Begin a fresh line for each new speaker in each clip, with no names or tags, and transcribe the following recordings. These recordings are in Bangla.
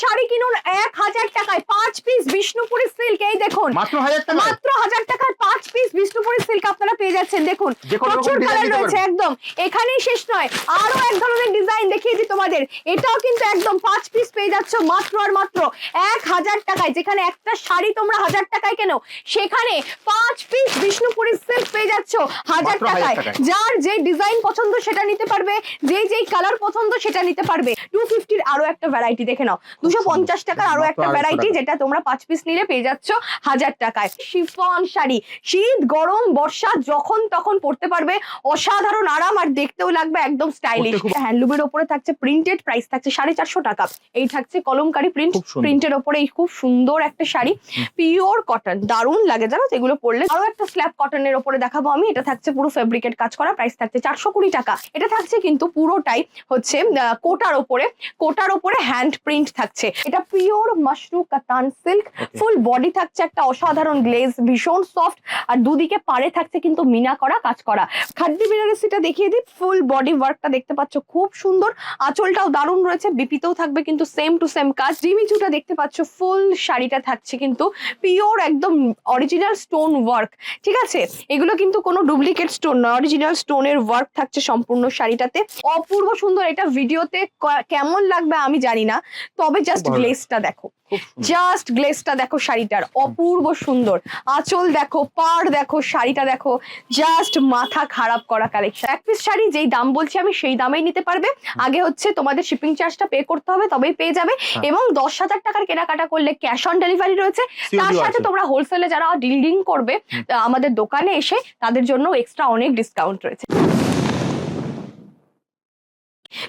শাড়ি কিনুন এক হাজার টাকায়। পাঁচ পিস বিষ্ণুপুরের সিল্ক এই দেখুন।
মাত্র হাজার টাকা
মাত্র হাজার টাকায় পিস বিষ্ণুপুরি সিল্ক আপনারা পেয়ে যাচ্ছেন। দেখুন
যে
প্রচুর কালার রয়েছে একদম। এখানেই শেষ নয় আরও এক ধরনের ডিজাইন দেখিয়েছি তোমাদের। এটাও কিন্তু একদম পাঁচ পিস পেয়ে যাচ্ছ মাত্র আর মাত্র এক হাজার টাকায়। যেখানে একটা শাড়ি তোমরা হাজার টাকায় কেন সেখানে পাঁচ পিস বিষ্ণুপুরি সিল্ক পেয়ে যাচ্ছ হাজার টাকায়।
টাকায়।
যার যে ডিজাইন পছন্দ সেটা নিতে পারবে যেই যেই কালার পছন্দ সেটা নিতে পারবে। টু ফিফটির আরও একটা ভ্যারাইটি দেখে নাও। দুশো পঞ্চাশ টাকার
আরও
একটা ভ্যারাইটি যেটা তোমরা পাঁচ পিস নিলে পেয়ে যাচ্ছ হাজার টাকায়। শিফন শাড়ি শীত গরম বর্ষা যখন তখন পড়তে পারবে। অসাধারণ আরাম আর দেখতেও লাগবে একদম স্টাইলিশ হ্যান্ডলুমের ওপরে থাকছে প্রিন্টেড প্রাইস থাকছে সাড়ে চারশো টাকা। এই থাকছে কলমকারি প্রিন্ট। প্রিন্টের ওপরে এই খুব সুন্দর একটা শাড়ি। পিওর কটন দারুণ লাগে জানো এগুলো পরলে। আরও একটা স্ল্যাব কটনের ওপরে দেখাবো আমি। এটা থাকছে পুরো ফেব্রিকের কাজ করা প্রাইস থাকছে চারশো কুড়ি টাকা। এটা থাকছে কিন্তু পুরোটাই হচ্ছে কোটার ওপরে। কোটার ওপরে হ্যান্ড প্রিন্ট থাকছে। এটা পিওর মাশরু কাতান সিল্ক ফুল বডি থাকছে একটা অসাধারণ গ্লেজ ভীষণ সফট আর দুদিকে পাড়ে থাকছে কিন্তু মিনা করা কাজ করা। খাদ্য বেনারসিটা দেখিয়ে দিই ফুল বডি ওয়ার্কটা দেখতে পাচ্ছ খুব সুন্দর। আঁচলটাও দারুণ রয়েছে বিপিতেও থাকবে কিন্তু সেম টু সেম কাজ। জিমিচুটা দেখতে পাচ্ছ ফুল শাড়িটা থাকছে কিন্তু পিওর একদম অরিজিনাল স্টোন ওয়ার্ক ঠিক আছে? এগুলো কিন্তু কোনো ডুপ্লিকেট স্টোন নয় অরিজিনাল স্টোনের ওয়ার্ক থাকছে সম্পূর্ণ শাড়িটাতে। অপূর্ব সুন্দর এটা ভিডিওতে কেমন লাগবে আমি জানি না তবে জাস্ট। গ্লেসটা দেখো। জাস্ট গ্লেসটা দেখো শাড়িটার অপূর্ব সুন্দর। আঁচল দেখো পাড় দেখো শাড়িটা দেখো জাস্ট মাথা খারাপ করা কালেকশন এক পিস শাড়ি যেই দাম বলছি আমি সেই দামেই নিতে পারবে। আগে হচ্ছে তোমাদের শিপিং চার্জটা পে করতে হবে তবেই পেয়ে যাবে।
হ্যাঁ।
এবং দশ হাজার টাকার কেনাকাটা করলে ক্যাশ অন ডেলিভারি রয়েছে। তার সাথে তোমরা হোলসেলে যারা ডিলিং করবে আমাদের দোকানে এসে তাদের জন্য এক্সট্রা অনেক ডিসকাউন্ট রয়েছে।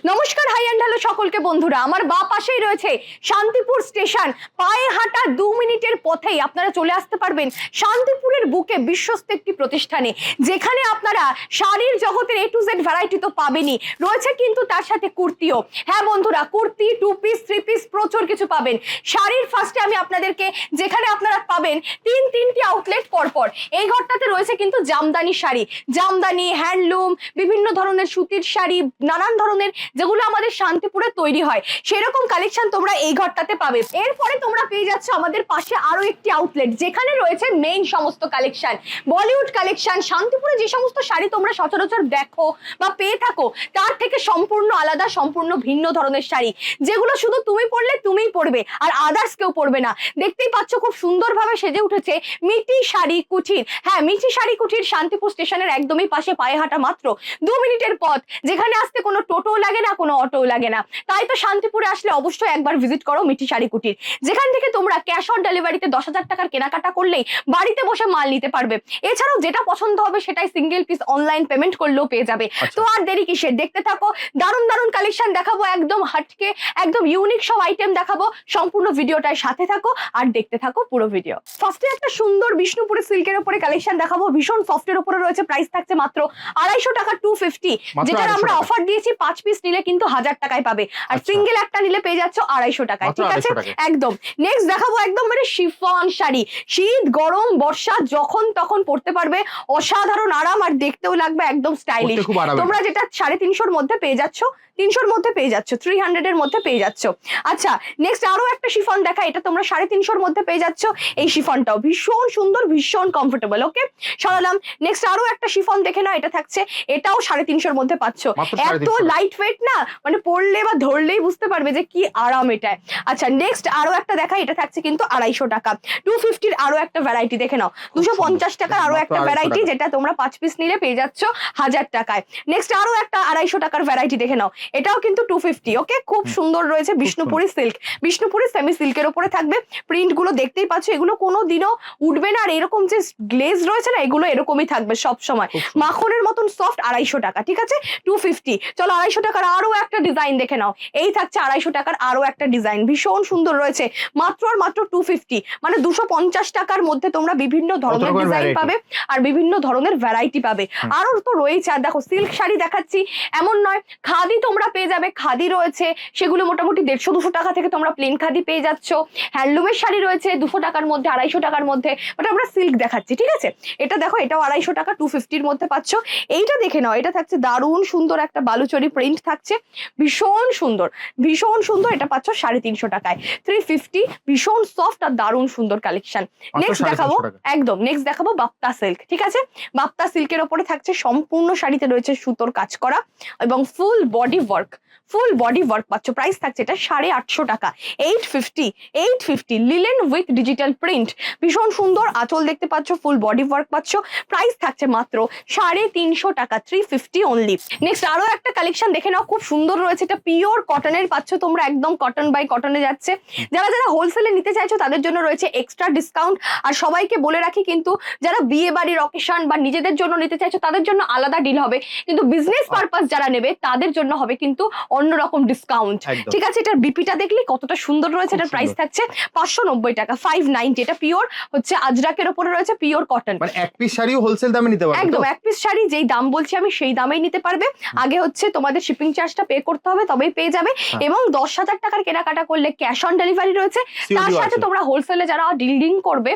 নমস্কার হাই অ্যান্ড হ্যালো সকলকে বন্ধুরা। আমার বা পাশেই রয়েছে শান্তিপুর স্টেশন। পায়ে হাঁটা দু মিনিটের পথেই আপনারা চলে আসতে পারবেন শান্তিপুরের বুকে বিশ্বস্ত একটি প্রতিষ্ঠানে, যেখানে আপনারা শাড়ির জগতের এ টু জেড ভ্যারাইটি তো পাবেনই। রয়েছে কিন্তু তার সাথে কুর্তিও। হ্যাঁ বন্ধুরা, kurti two piece three piece প্রচুর কিছু পাবেন। শাড়ির ফার্স্টে আমি আপনাদেরকে যেখানে আপনারা পাবেন তিন তিনটি আউটলেট পরপর। এই ঘরটাতে রয়েছে কিন্তু জামদানি শাড়ি। জামদানি হ্যান্ডলুম বিভিন্ন ধরনের সুতির শাড়ি, নানান ধরনের যেগুলো আমাদের শান্তিপুরে তৈরি হয়। সেরকম কালেকশন তোমরা এই ঘরটাতে পাবে। এরপরে তোমরা পেয়ে যাচ্ছ আমাদের পাশে আরও একটি আউটলেট যেখানে রয়েছে মেইন সমস্ত কালেকশন বলিউড কালেকশন শান্তিপুরে যে সমস্ত শাড়ি তোমরা সচরাচর দেখো বা পেয়ে থাকো, তার থেকে সম্পূর্ণ আলাদা, সম্পূর্ণ ভিন্ন ধরনের শাড়ি। যেগুলো শুধু তুমি পরলে তুমিই পরবে, আর আদার্স কেউ পরবে না। দেখতেই পাচ্ছ খুব সুন্দরভাবে সেজে উঠেছে মিটি শাড়ি কুঠির। হ্যাঁ মিটি শাড়ি কুঠির শান্তিপুর স্টেশনের একদমই পাশে পায়ে হাঁটা মাত্র দু মিনিটের পথ, যেখানে আসতে কোনো টোটো লাগে না কোনো অটো লাগে না। তাই তো শান্তিপুরে আসলে অবশ্যই একবার ভিজিট করো মিটি শাড়ি কুঠির যেখান থেকে তোমরা ক্যাশ অন ডেলিভারিতে দশ হাজার টাকার কেনাকাটা করলেই বাড়িতে বসে মাল নিতে পারবে। এছাড়াও যেটা পছন্দ হবে সেটাই সিঙ্গেল পিস অনলাইন পেমেন্ট করলেও পেয়ে যাবে।
আচ্ছা।
তো আর দেরি কিসের? দেখতে থাকো দারুণ দারুণ কালেকশন দেখাবো একদম হাটকে একদম ইউনিক সব আইটেম দেখাবো। সম্পূর্ণ ভিডিওটায় সাথে থাকো আর দেখতে থাকো পুরো ভিডিও ফার্স্টে একটা সুন্দর বিষ্ণুপুরের সিল্কের উপরে কালেকশন দেখাবো। ভীষণ সফটের উপরে রয়েছে প্রাইস থাকছে মাত্র আড়াইশো টাকা টু ফিফটি যেটার আমরা অফার দিয়েছি পাঁচ পিস নিলে কিন্তু হাজার টাকায় পাবে। আর
আচ্ছা।
সিঙ্গেল একটা নিলে পেয়ে যাচ্ছ আড়াইশো টাকায়। ঠিক আছে? একদম। নেক্সট দেখাবো একদম মানে শিফন শাড়ি। শীত গরম বর্ষা যখন তখন পড়তে পারবে। অসাধারণ আরাম আর দেখতেও লাগবে একদম স্টাইলিশ
পরতে
তোমরা যেটা সাড়ে তিনশোর মধ্যে পেয়ে যাচ্ছ তিনশোর মধ্যে পেয়ে যাচ্ছ থ্রি হান্ড্রেড এর মধ্যে পেয়ে যাচ্ছ। আচ্ছা নেক্সট আরও একটা শিফন দেখা এটা তোমরা সাড়ে তিনশোর মধ্যে পেয়ে যাচ্ছ এই শিফনটাও। ভীষণ সুন্দর ভীষণ কমফোর্টেবল ওকে সরালাম। নেক্সট আরও একটা শিফন দেখে নাও এটা থাকছে। এটাও সাড়ে তিনশোর মধ্যে পাচ্ছ। এত লাইট ওয়েট না মানে পড়লে বা ধরলেই বুঝতে পারবে যে কি আরাম এটা আচ্ছা নেক্সট আরও একটা দেখা এটা থাকছে কিন্তু আড়াইশো টাকা। টু ফিফটির আরও একটা ভ্যারাইটি দেখে নাও। দুশো পঞ্চাশ টাকার
আরও
একটা ভ্যারাইটি যেটা তোমরা পাঁচ পিস নিলে পেয়ে যাচ্ছ হাজার টাকায়। নেক্সট আরও একটা আড়াইশো টাকার ভ্যারাইটি দেখে নাও। এটাও কিন্তু টু ফিফটি ওকে খুব সুন্দর রয়েছে বিষ্ণুপুরি সিল্ক বিষ্ণুপুরি সেমি সিল্কের ওপরে থাকবে। প্রিন্টগুলো দেখতেই পাচ্ছ এগুলো কোনো দিনও উঠবে না। আর এরকম যে গ্লেজ রয়েছে না এগুলো এরকমই থাকবে সব সময় মাখনের মতন সফট আড়াইশো টাকা ঠিক আছে? টু ফিফটি চলো আড়াইশো টাকার আরও একটা ডিজাইন দেখে নাও। এই থাকছে আড়াইশো টাকার আরও একটা ডিজাইন ভীষণ সুন্দর রয়েছে। মাত্র আর মাত্র টু ফিফটি মানে দুশো পঞ্চাশ টাকার মধ্যে তোমরা বিভিন্ন ধরনের ডিজাইন পাবে আর বিভিন্ন ধরনের ভ্যারাইটি পাবে। আরও তো রয়েছে। আর দেখো সিল্ক শাড়ি দেখাচ্ছি। এমন নয় খাদি তোমরা পেয়ে যাবে। খাদি রয়েছে। সেগুলো মোটামুটি দেড়শো দুশো টাকা থেকে তোমরা প্লেন খাদি পেয়ে যাচ্ছ। হ্যান্ডলুমের শাড়ি রয়েছে দুশো টাকার মধ্যে আড়াইশো টাকার মধ্যে। বাট আমরা সিল্ক দেখাচ্ছি ঠিক আছে? এটা দেখো এটাও আড়াইশো টাকা টু ফিফটির মধ্যে পাচ্ছ। এইটা দেখে নাও এটা থাকছে দারুণ সুন্দর একটা বালুচরি প্রিন্ট থাকছে। ভীষণ সুন্দর ভীষণ সুন্দর এটা পাচ্ছ সাড়ে তিনশো টাকায়। থ্রি ফিফটি ভীষণ সফট আর দারুণ সুন্দর কালেকশন নেক্সট দেখাবো একদম নেক্সট দেখাবো বাপ্তা সিল্ক ঠিক আছে? বাপ্তা সিল্কের ওপরে থাকছে সম্পূর্ণ শাড়িতে রয়েছে সুতোর কাজ করা এবং full body work full body work পাচ্ছ। প্রাইস থাকছে এটা সাড়ে আটশো টাকা। Eight fifty eight fifty linen with digital print ভীষণ সুন্দর আঁচল দেখতে পাচ্ছ ফুল বডি ওয়ার্ক পাচ্ছ। প্রাইস থাকছে মাত্র সাড়ে তিনশো টাকা থ্রি ফিফটি অনলি নেক্সট আরও একটা কালেকশন দেখে নাও, খুব সুন্দর রয়েছে। এটা পিওর কটনের পাচ্ছ তোমরা, একদম কটন বাই কটনে যাচ্ছে। যারা যারা হোলসেলে নিতে চাইছো, তাদের জন্য রয়েছে এক্সট্রা ডিসকাউন্ট আর সবাইকে বলে রাখি কিন্তু, যারা বিয়ে বাড়ির অকেশন বা নিজেদের জন্য নিতে চাইছো, তাদের জন্য আলাদা ডিল হবে। কিন্তু বিজনেস পারপাস যারা নেবে, তাদের জন্য হবে কিন্তু অন্যরকম ডিসকাউন্ট ঠিক আছে এটার বিপিটা দেখলি কতটা সুন্দর রয়েছে এটার প্রাইস থাকছে পাঁচশো নব্বই টাকা ফাইভ নাইনটি এটা পিওর হচ্ছে আজরাকের ওপরে রয়েছে পিওর কটন
মানে এক পিস শাড়িও হোলসেল দামে নিতে পারবে
একদম এক পিস শাড়ি যেই দাম বলছি আমি সেই দামেই নিতে পারবে। আগে হচ্ছে তোমাদের শিপিং চার্জটা পে করতে হবে তবেই পেয়ে যাবে।
হ্যাঁ।
এবং দশ হাজার টাকার কেনাকাটা করলে ক্যাশ অন ডেলিভারি রয়েছে। তার সাথে তোমরা হোলসেলে যারা ডিলিং করবে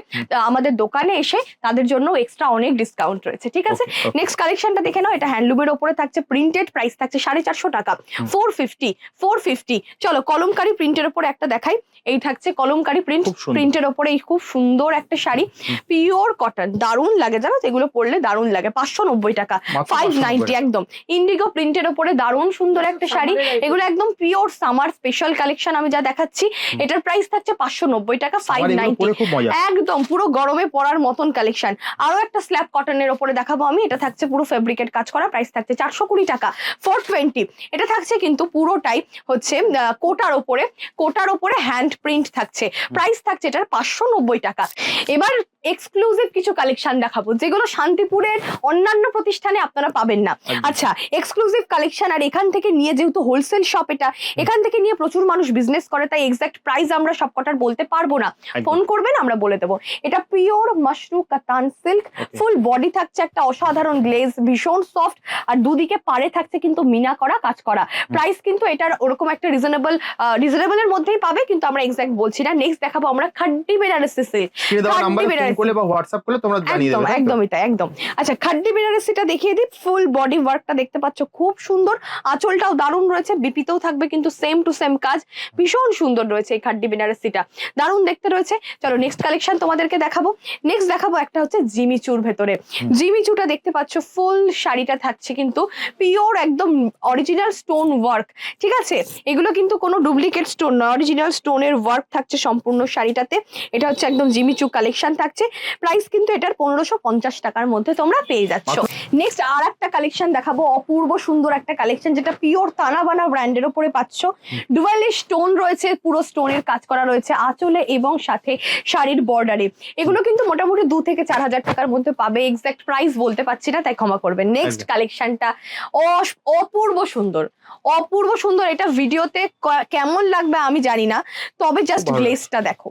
আমাদের দোকানে এসে তাদের জন্য এক্সট্রা অনেক ডিসকাউন্ট রয়েছে ঠিক আছে. নেক্সট কালেকশনটা দেখে নাও এটা হ্যান্ডলুমের ওপরে থাকছে প্রিন্টেড প্রাইস থাকছে সাড়ে চারশো টাকা। ফোর ফিফটি ফোর ফিফটি চলো কলমকারি প্রিন্টের ওপরে একটা দেখাই। এই থাকছে কলমকারি প্রিন্ট প্রিন্টের ওপরে এই খুব সুন্দর একটা শাড়ি। পিওর কটন দারুণ লাগে জানো? এগুলো পরলে দারুণ লাগে। পাঁচশো নব্বই টাকা। ফাইভ নাইনটি একদম। ইন্ডিগো প্রিন্টের ওপরে দারুণ সুন্দর একটা শাড়ি। এগুলো একদম পিওর সামার স্পেশাল কালেকশন আমি যা দেখাচ্ছি। এটার প্রাইস থাকছে পাঁচশো নব্বই টাকা ফাইভ নাইনটি একদম পুরো গরমে পরার মতন কালেকশন আরও একটা স্ল্যাব কটনের ওপরে দেখাবো আমি। এটা থাকছে পুরো ফেব্রিকের কাজ করা। প্রাইস থাকছে চারশো কুড়ি টাকা ফোর টোয়েন্টি এটা থাকছে কিন্তু পুরোটাই হচ্ছে কোটার ওপরে কোটার ওপরে হ্যান্ড প্রিন্ট থাকছে। প্রাইস থাকছে এটার পাঁচশো নব্বই টাকা। এবার এক্সক্লুসিভ কিছু কালেকশন দেখাবো যেগুলো শান্তিপুরের অন্যান্য প্রতিষ্ঠানে আপনারা পাবেন না। আচ্ছা এক্সক্লুসিভ কালেকশন আর এখান থেকে নিয়ে যেহেতু হোলসেল শপ এটা এখান থেকে নিয়ে প্রচুর মানুষ বিজনেস করে তাই এক্সাক্ট প্রাইস আমরা সবকটার বলতে পারব না। ফোন করবেন আমরা বলে দেবো। এটা পিওর মাশরু কাতান সিল্ক ফুল বডি থাকছে একটা অসাধারণ গ্লেজ ভীষণ সফট আর দুদিকে পাড়ে থাকছে কিন্তু মিনা করা কাজ করা। প্রাইস কিন্তু এটার ওরকম একটা রিজনেবল রিজনেবল এর মধ্যেই পাবে কিন্তু আমরা এক্সাক্ট বলছি না। নেক্সট দেখাবো আমরা খাড্ডি বেনারসি। সিল্ক? একদমই তাই একদম। আচ্ছা খাড্ডি বেনারসিটা দেখিয়ে দিই। ফুল বডি ওয়ার্কটা দেখতে পাচ্ছ খুব সুন্দর। আঁচলটাও দারুণ রয়েছে বিপিতেও থাকবে কিন্তু সেম টু সেম কাজ। ভীষণ সুন্দর রয়েছে এই খাড্ডি বেনারসিটা। দারুণ দেখতে রয়েছে। চলো নেক্সট কালেকশন তোমাদেরকে দেখাবো। নেক্সট দেখাবো একটা হচ্ছে জিমিচুর ভেতরে। জিমিচুটা দেখতে পাচ্ছ ফুল শাড়িটা থাকছে কিন্তু পিওর একদম অরিজিনাল স্টোন ওয়ার্ক ঠিক আছে? এগুলো কিন্তু কোনো ডুপ্লিকেট স্টোন না অরিজিনাল স্টোনের ওয়ার্ক থাকছে সম্পূর্ণ শাড়িটাতে। এটা হচ্ছে একদম জিমিচু কালেকশন থাকছে। প্রাইস কিন্তু এটার পনেরোশো পঞ্চাশ টাকার মধ্যে তোমরা পেয়ে যাচ্ছ। নেক্সট আর একটা কালেকশন দেখাবো অপূর্ব সুন্দর একটা কালেকশন যেটা পিওর তানাবানা ব্র্যান্ডের ওপরে পাচ্ছ। ডুয়েলি স্টোন রয়েছে পুরো স্টোনের কাজ করা রয়েছে আঁচলে এবং সাথে শাড়ির বর্ডারে এগুলো কিন্তু মোটামুটি দু থেকে চার হাজার টাকার মধ্যে পাবে এক্সাক্ট প্রাইস বলতে পারছি না তাই ক্ষমা করবেন নেক্সট। কালেকশনটা অপূর্ব সুন্দর। অপূর্ব সুন্দর এটা ভিডিওতে কেমন লাগবে আমি জানি না তবে জাস্ট। গ্লেসটা দেখো।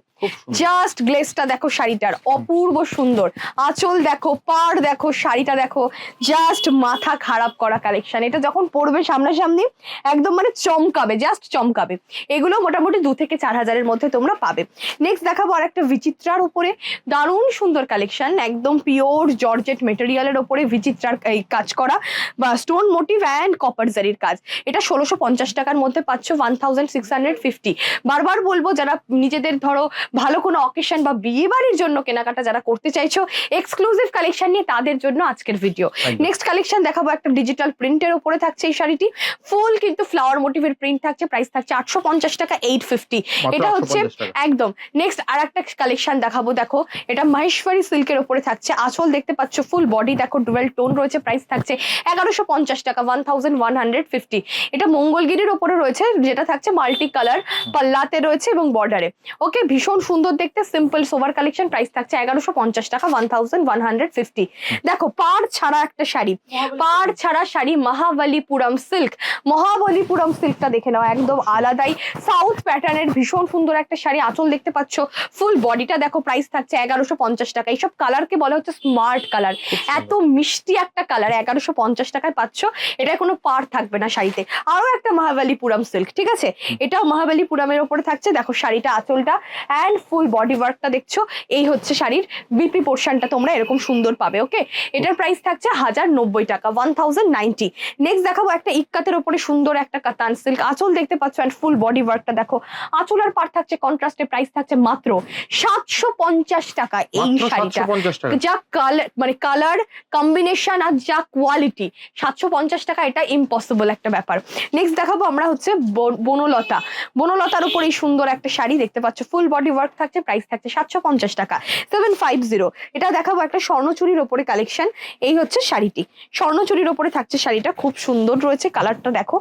জাস্ট গ্লেসটা দেখো শাড়িটার, অপূর্ব সুন্দর। আঁচল দেখো, পাড় দেখো, শাড়িটা দেখো জাস্ট মাথা খারাপ করা কালেকশন এটা যখন পরবে সামনাসামনি, একদম মানে চমকাবে জাস্ট চমকাবে। এগুলো মোটামুটি দু থেকে চার হাজারের মধ্যে তোমরা পাবে। নেক্সট দেখাবো আর একটা বিচিত্রার উপরে। দারুণ সুন্দর কালেকশন একদম পিওর জর্জেট মেটেরিয়ালের ওপরে বিচিত্রার কাজ করা, বা স্টোন মোটিভ অ্যান্ড কপার জারির কাজ। এটা ষোলোশো পঞ্চাশ টাকার মধ্যে পাচ্ছ one thousand six hundred fifty বারবার বলব, যারা নিজেদের ধরো ভালো কোনো অকেশন বা বিয়ে বাড়ির জন্য কেনাকাটা যারা করতে চাইছো এক্সক্লুসিভ কালেকশন নিয়ে তাদের জন্য আজকের ভিডিও নেক্সট কালেকশন দেখাবো একটা ডিজিটাল প্রিন্টের উপরে থাকছে এই শাড়িটি। ফুল কিন্তু ফ্লাওয়ার মোটিভের প্রিন্ট থাকছে প্রাইস থাকছে আটশো পঞ্চাশ টাকা এইট ফিফটি এটা হচ্ছে একদম। নেক্সট আর একটা কালেকশন দেখাবো দেখো। এটা মাহেশ্বরী সিল্কের উপরে থাকছে। আঁচল দেখতে পাচ্ছ ফুল বডি দেখো ডুয়েল টোন রয়েছে প্রাইস থাকছে এগারোশো পঞ্চাশ টাকা one thousand one hundred fifty এটা মঙ্গলগিরির ওপরে রয়েছে যেটা থাকছে মাল্টি কালার পাল্লাতে রয়েছে এবং বর্ডারে ওকে ভীষণ সুন্দর দেখতে সিম্পল সোভার কালেকশন প্রাইস থাকছে এগারোশো পঞ্চাশ টাকা one thousand one hundred fifty দেখো পাড় ছাড়া একটা শাড়ি পাড় ছাড়া শাড়ি মহাবলীপুরম সিল্ক মহাবলীপুরম সিল্কটা দেখে নাও একদম আলাদাই। সাউথ প্যাটার্নের ভীষণ সুন্দর একটা শাড়ি আঁচল দেখতে পাচ্ছ। ফুল বডিটা দেখো প্রাইস থাকছে এগারোশো পঞ্চাশ টাকা। এইসব কালারকে বলা হচ্ছে স্মার্ট কালার এত মিষ্টি একটা কালার এগারোশো পঞ্চাশ টাকায় পাচ্ছ। এটা কোনো পার থাকবে না শাড়িতে। আরও একটা মহাবালিপুরম সিল্ক ঠিক আছে? এটাও মহাবালিপুরমের ওপরে থাকছে। দেখো শাড়িটা আঁচলটা অ্যান্ড ফুল বডি ওয়ার্কটা দেখছ এই হচ্ছে শাড়ির বিপি পোর্শনটা তোমরা এরকম সুন্দর পাবে ওকে এটার প্রাইস থাকছে হাজার নব্বই টাকা ওয়ান থাউজেন্ড নাইনটি নেক্সট দেখাবো একটা ইক্কাতের উপরে সুন্দর একটা কাতান সিল্ক আঁচল দেখতে পাচ্ছ অ্যান্ড ফুল বডি ওয়ার্কটা দেখো। আঁচল আর পার থাকছে কন্ট্রাস্টে প্রাইস থাকছে মাত্র সাতশো পঞ্চাশ টাকা এই শাড়িটা। যা কালার মানে কালার কম্বিনেশন আর যা কোয়ালিটি সাতশো পঞ্চাশ টাকা এটা ইম্পসিবল একটা ব্যাপার। নেক্সট দেখাবো আমরা হচ্ছে বন- বনলতা। বনলতার উপর এই সুন্দর একটা শাড়ি দেখতে পাচ্ছ ফুল বডি ওয়ার্ক থাকছে প্রাইস থাকছে সাতশো পঞ্চাশ টাকা। সেভেন ফাইভ জিরো এটা দেখাবো একটা স্বর্ণচুরির ওপরে কালেকশন এই হচ্ছে শাড়িটি। স্বর্ণচুরির ওপরে থাকছে শাড়িটা খুব সুন্দর রয়েছে কালারটা দেখো।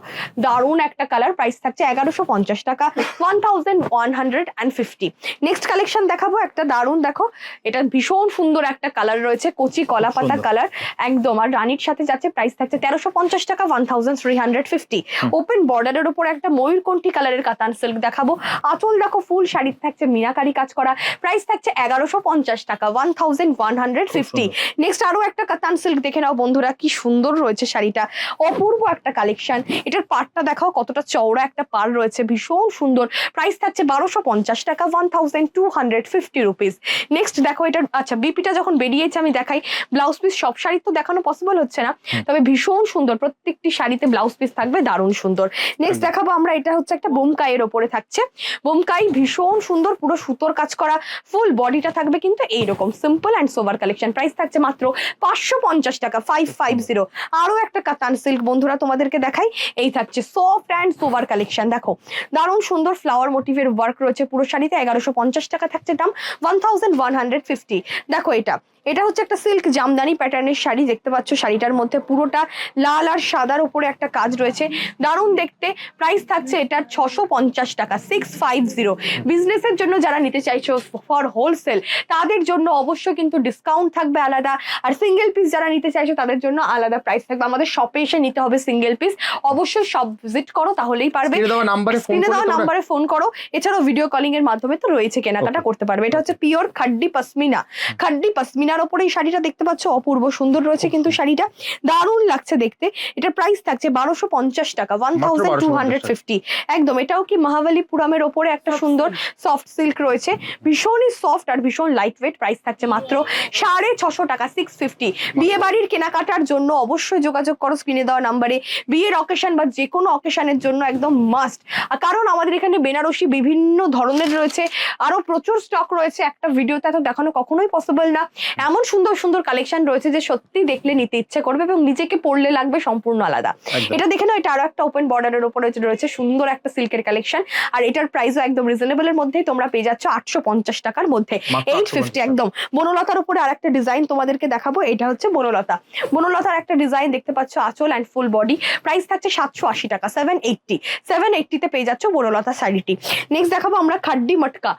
দারুণ একটা কালার প্রাইস থাকছে এগারোশো পঞ্চাশ টাকা one thousand one hundred and fifty next collection দেখাবো একটা দারুণ দেখো। এটা ভীষণ সুন্দর একটা কালার রয়েছে কচি কলা পাতা কালার একদম আর রানীর সাথে যাচ্ছে প্রাইস থাকছে তেরোশো পঞ্চাশ টাকা one thousand three hundred fifty open বর্ডারের ওপর একটা ময়ূরকণ্ঠী কালারের কাতান সিল্ক দেখাবো। আঁচল দেখো ফুল শাড়ির থাকছে মিনাকারি কাজ করা। প্রাইস থাকছে এগারোশো পঞ্চাশ টাকা one thousand one hundred fifty next আরও একটা কাতান সিল্ক দেখে নাও বন্ধুরা কি সুন্দর রয়েছে শাড়িটা। অপূর্ব একটা কালেকশন এটার পাড়টা দেখাও কতটা চওড়া একটা পার রয়েছে ভীষণ সুন্দর। প্রাইস থাকছে বারোশো পঞ্চাশ টাকা one thousand two hundred fifty rupees next দেখো এটার আচ্ছা বিপিটা যখন বেরিয়েছে আমি দেখাই। ব্লাউজ পিস সব শাড়ি তো দেখানো পসিবল হচ্ছে না। তবে ভীষণ সুন্দর প্রত্যেকটি শাড়িতে ব্লাউজ পিস থাকবে দারুণ সুন্দর। নেক্সট দেখাবো আমরা এটা হচ্ছে একটা বোমকাইয়ের ওপরে থাকছে। বোমকাই ভীষণ সুন্দর পুরো সুতোর কাজ করা ফুল বডিটা থাকবে কিন্তু এইরকম। Simple and sober collection price থাকছে মাত্র পাঁচশো পঞ্চাশ টাকা ফাইভ ফাইভ জিরো আরও একটা কাতান সিল্ক বন্ধুরা তোমাদেরকে দেখাই, এই থাকছে সফট অ্যান্ড সোভার কালেকশন দেখো, দারুণ সুন্দর ফ্লাওয়ার মোটিভের ওয়ার্ক রয়েছে। পুরো শাড়িতে এগারোশো পঞ্চাশ টাকা থাকছে দাম one thousand one hundred fifty দেখো এটা এটা হচ্ছে একটা সিল্ক জামদানি প্যাটার্নের শাড়ি দেখতে পাচ্ছ শাড়িটার মধ্যে পুরোটা লাল আর সাদার উপরে একটা কাজ রয়েছে। দারুণ দেখতে প্রাইস থাকছে এটার ছশো পঞ্চাশ টাকা সিক্স ফাইভ জিরো বিজনেসের জন্য যারা নিতে চাইছো ফর হোলসেল তাদের জন্য অবশ্যই কিন্তু ডিসকাউন্ট থাকবে আলাদা। আর সিঙ্গেল পিস যারা নিতে চাইছো তাদের জন্য আলাদা প্রাইস থাকবে। আমাদের শপে এসে নিতে হবে সিঙ্গেল পিস অবশ্যই সব ভিজিট করো তাহলেই পারবে।
স্ক্রিনে দেওয়া নাম্বারে ফোন করে
দেওয়া
তোমরা
নাম্বারে ফোন করো। এছাড়াও ভিডিও কলিং এর মাধ্যমে তো রয়েছে কেনাকাটা করতে পারবে। এটা হচ্ছে পিওর খাড্ডি পশমিনা খাড্ডি পশমিনার ওপরে এই শাড়িটা দেখতে পাচ্ছ অপূর্ব সুন্দর রয়েছে কিন্তু শাড়িটা। দারুণ লাগছে দেখতে। এটার প্রাইস থাকছে বারোশো পঞ্চাশ টাকা one thousand two hundred fifty একদম এটাও কি মহাবালিপুরামের ওপরে একটা সুন্দর সফট সিল্ক রয়েছে। ভীষণই সফট আর ভীষণ লাইট ওয়েট প্রাইস থাকছে মাত্র সাড়ে ছশো টাকা সিক্স ফিফটি বিয়ে বাড়ির কেনাকাটার জন্য অবশ্যই যোগাযোগ করো স্ক্রিনে দেওয়া নাম্বারে বিয়ের অকেশন বা যে কোনো অকেশনের জন্য একদম মাস্ট কারণ আমাদের এখানে বেনারসি বিভিন্ন ধরনের রয়েছে। আরও প্রচুর স্টক রয়েছে। একটা ভিডিওতে এত দেখানো কখনোই পসিবল না। এমন সুন্দর সুন্দর কালেকশন রয়েছে যে সত্যি দেখলে নিতে ইচ্ছে করবে এবং নিজেকে পড়লে লাগবে সম্পূর্ণ আলাদা। এটা দেখে নাও এটা আরও একটা ওপেন বর্ডারের উপরে রয়েছে সুন্দর একটা সিল্কের কালেকশন আর এটার প্রাইসও একদম রিজনেবল এর মধ্যেই তোমরা পেয়ে যাচ্ছ আটশো পঞ্চাশ টাকার মধ্যে। এইট ফিফটি একদম। বনলতার উপরে আর একটা ডিজাইন তোমাদেরকে দেখাবো এটা হচ্ছে বনলতা। বনলতার একটা ডিজাইন দেখতে পাচ্ছ আঁচল অ্যান্ড ফুল বডি প্রাইস থাকছে সাতশো আশি টাকা সেভেন এইটটি সেভেন এইটটিতে পেয়ে যাচ্ছ বনলতা শাড়িটি। নেক্সট দেখাবো আমরা খাড্ডি মটকা।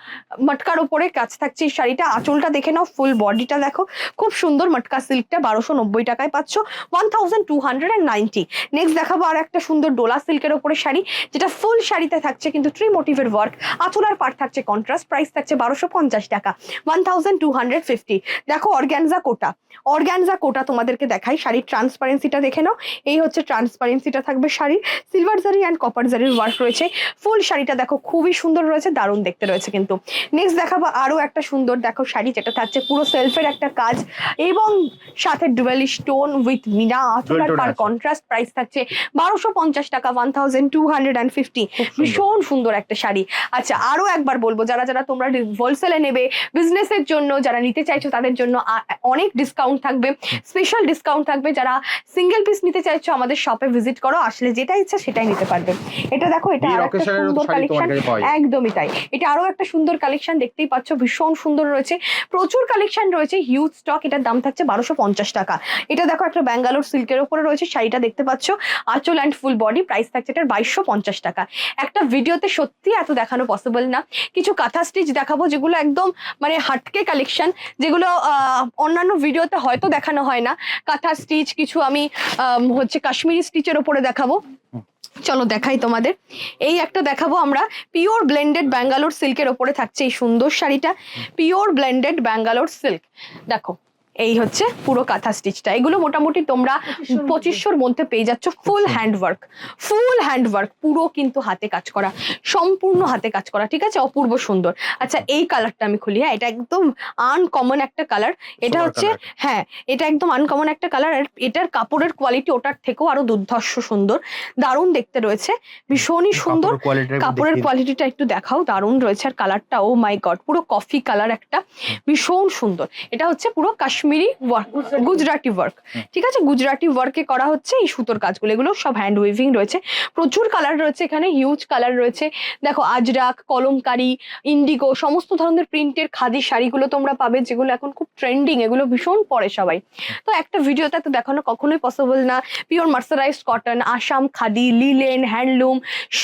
মটকার উপরে কাজ থাকছে এই শাড়িটা। আঁচলটা দেখে নাও ফুল বডিটা দেখো খুব সুন্দর মটকা সিল্কটা বারোশো নব্বই টাকায় পাচ্ছ one thousand two hundred and ninety next দেখাবো আর একটা সুন্দর ডোলা সিল্কের ওপরে শাড়ি, যেটা ফুল শাড়িতে থাকছে, কিন্তু ট্রি মোটিভের ওয়ার্ক আঁচলার পাট থাকছে কন্ট্রাস্ট প্রাইস থাকছে বারোশো পঞ্চাশ টাকা one thousand two hundred fifty দেখো অর্গ্যানজা কোটা অর্গ্যানজা কোটা তোমাদেরকে দেখাই, শাড়ির ট্রান্সপারেন্সিটা দেখে নাও। এই হচ্ছে ট্রান্সপারেন্সিটা থাকবে শাড়ির। সিলভার জারি অ্যান্ড কপার জারির ওয়ার্ক রয়েছে। ফুল শাড়িটা দেখো খুবই সুন্দর রয়েছে, দারুণ দেখতে রয়েছে কিন্তু। নেক্সট দেখাবো আরও একটা সুন্দর, দেখো শাড়ি যেটা থাকছে, পুরো সেলফের একটা কাজ এবং সাথে ডুয়েলি স্টোন উইথ মিনা আঁচলার কন্ট্রাস্ট প্রাইস থাকছে বারোশো পঞ্চাশ টাকা one thousand two hundred and fifty ভীষণ সুন্দর একটা শাড়ি। আচ্ছা আরও একবার বলব যারা যারা তোমরা হোলসেলে নেবে বিজনেসের জন্য যারা নিতে চাইছো তাদের জন্য অনেক ডিসকাউন্ট থাকবে স্পেশাল ডিসকাউন্ট থাকবে। যারা সিঙ্গেল পিস নিতে চাইছো আমাদের শপে ভিজিট করো আসলে যেটা ইচ্ছা সেটাই নিতে পারবে। এটা দেখো এটা আরও একটা সুন্দর কালেকশন। একদমই তাই। এটা আরও একটা সুন্দর কালেকশন দেখতেই পাচ্ছ ভীষণ সুন্দর রয়েছে। প্রচুর কালেকশন রয়েছে হিউজ স্টক এটার দাম থাকছে বারোশো পঞ্চাশ টাকা। এটা দেখো একটা ব্যাঙ্গালোর সিল্কের ওপরে রয়েছে, শাড়িটা দেখতে পাচ্ছ। আঁচল অ্যান্ড ফুল বডি প্রাইস থাকছে এটার বাইশশো পঞ্চাশ টাকা। একটা ভিডিওতে সত্যি এত দেখানো পসিবল না। কিছু কাঁথা স্টিচ দেখাবো যেগুলো একদম মানে হাটকে কালেকশন যেগুলো অন্যান্য ভিডিওতে হয়তো দেখানো হয় না। কাঁথা স্টিচ কিছু আমি হচ্ছে কাশ্মীরি স্টিচের ওপরে দেখাবো। চলো দেখাই তোমাদের। এই একটা দেখাবো আমরা। পিওর ব্লেন্ডেড ব্যাঙ্গালোর সিল্কের ওপরে থাকছে এই সুন্দর শাড়িটা। পিওর ব্লেন্ডেড ব্যাঙ্গালোর সিল্ক দেখো এই হচ্ছে পুরো কাঁথা স্টিচটা এগুলো মোটামুটি তোমরা পঁচিশশোর মধ্যে। পেয়ে যাচ্ছ। Full hand work full hand work পুরো কিন্তু হাতে কাজ করা। সম্পূর্ণ হাতে কাজ করা। ঠিক আছে? অপূর্ব সুন্দর। আচ্ছা এই কালারটা আমি খুলি হ্যাঁ? এটা একদম আনকমন একটা কালার এটা হচ্ছে হ্যাঁ এটা একদম আনকমন একটা কালার আর এটার কাপড়ের কোয়ালিটি ওটার থেকেও আরও দুর্ধর্ষ সুন্দর। দারুণ দেখতে রয়েছে। ভীষণই সুন্দর। কাপড়ের কোয়ালিটিটা একটু দেখাও। দারুণ রয়েছে আর কালারটা ও মাই গড পুরো কফি কালার একটা। ভীষণ সুন্দর। এটা হচ্ছে পুরো কাশ্মীরি ওয়ার্ক গুজরাটি ওয়ার্ক ঠিক আছে? গুজরাটি ওয়ার্কে করা হচ্ছে এই সুতোর কাজগুলো। এগুলো সব হ্যান্ড উইভিং রয়েছে। প্রচুর কালার রয়েছে এখানে হিউজ কালার রয়েছে। দেখো, আজরাক, কলমকারি ইন্ডিগো সমস্ত ধরনের প্রিন্টের খাদি শাড়িগুলো তোমরা পাবে, যেগুলো এখন খুব ট্রেন্ডিং এগুলো ভীষণ পরে সবাই। তো একটা ভিডিওতে তো দেখানো কখনোই পসিবল না। Pure mercerised cotton Assam khadi linen handloom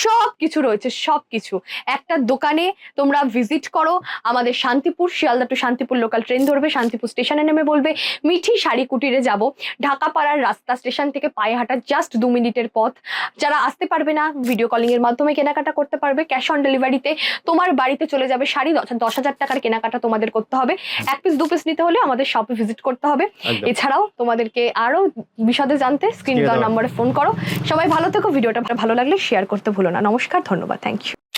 সব কিছু রয়েছে সব কিছু একটা দোকানে তোমরা ভিজিট করো, আমাদের Shantipur, Sealdah to Shantipur local train ধরবে, শান্তিপুর স্টেশনে নেমে বলবে মিঠি শাড়ি কুটিরে যাব। ঢাকা পাড়ার রাস্তা স্টেশন থেকে পায়ে হাঁটা জাস্ট দু মিনিটের পথ। যারা আসতে পারবে না ভিডিও কলিং এর মাধ্যমে কেনাকাটা করতে পারবে। ক্যাশ অন ডেলিভারিতে তোমার বাড়িতে চলে যাবে শাড়ি দশ হাজার টাকার কেনাকাটা তোমাদের করতে হবে। এক পিস দু পিস নিতে হলে আমাদের শপে ভিজিট করতে হবে। এছাড়াও তোমাদেরকে আরও বিশদে জানতে স্ক্রিন
দেওয়া।
নাম্বারে ফোন করো। সবাই ভালো থেকো ভিডিওটা ভালো লাগলে শেয়ার করতে ভুলো না। নমস্কার ধন্যবাদ থ্যাংক ইউ